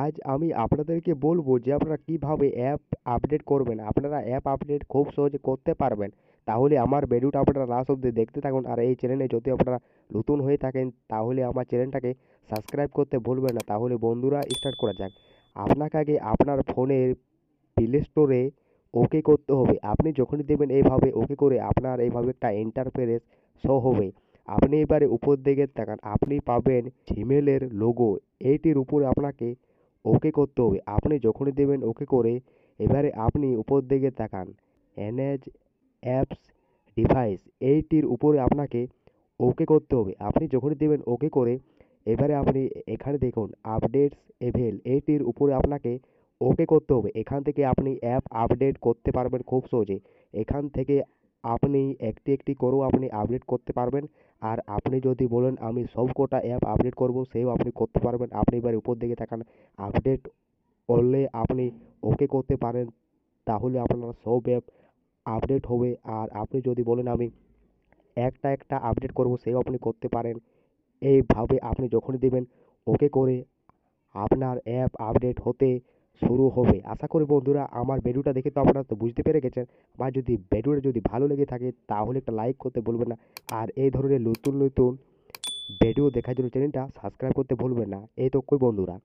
আজ আমি আপনাদেরকে বলব যে আপনারা কীভাবে অ্যাপ আপডেট করবেন। আপনারা অ্যাপ আপডেট খুব সহজে করতে পারবেন। তাহলে আমার ভিডিওটা আপনারা লাস্ট অবধি দেখতে থাকুন আর এই চ্যানেলে যদি আপনারা নতুন হয়ে থাকেন, তাহলে আমার চ্যানেলটাকে সাবস্ক্রাইব করতে ভুলবেন না। তাহলে বন্ধুরা স্টার্ট করা যাক। আপনাকে আগে আপনার ফোনের প্লে স্টোরে ওকে করতে হবে। আপনি যখনই দেবেন এইভাবে ওকে করে আপনার এইভাবে একটা ইন্টারফেরেন্স শো হবে। আপনি এবারে উপর দিকে তাকান। আপনি পাবেন জিমেলের লোগো এইটির উপরে আপনাকে ওকে করতে হবে। আপনি যখনই দেবেন ওকে করে এবারে আপনি উপর দিকে তাকান। এনএজ অ্যাপস ডিভাইস এইটির উপরে আপনাকে ওকে করতে হবে। আপনি যখনই দেবেন ওকে করে এবারে আপনি এখানে দেখুন আপডেটস এভেল এইটির উপরে আপনাকে ওকে করতে হবে। এখান থেকে আপনি অ্যাপ আপডেট করতে পারবেন খুব সহজে। এখান থেকে আপনি একটি একটি করেও আপনি আপডেট করতে পারবেন। আর আপনি যদি বলেন, আমি সব কটা অ্যাপ আপডেট করব, সেও আপনি করতে পারবেন। আপনি এবার উপর দিকে তাকান আপডেট করলে আপনি ওকে করতে পারেন, তাহলে আপনার সব অ্যাপ আপডেট হবে। আর আপনি যদি বলেন, আমি একটা একটা আপডেট করব, সেও আপনি করতে পারেন। এইভাবে আপনি যখনই দেবেন ওকে করে আপনার অ্যাপ আপডেট হতে শুরু হবে। আশা করি বন্ধুরা আমার ভিডিওটা দেখে তো আপনারা তো বুঝতে পেরে গেছেন। বা যদি ভিডিওটা যদি ভালো লেগে থাকে, তাহলে একটা লাইক করতে ভুলবেন না। আর এই ধরনের নতুন নতুন ভিডিও দেখার জন্য চ্যানেলটা সাবস্ক্রাইব করতে ভুলবেন না। এই তো কই বন্ধুরা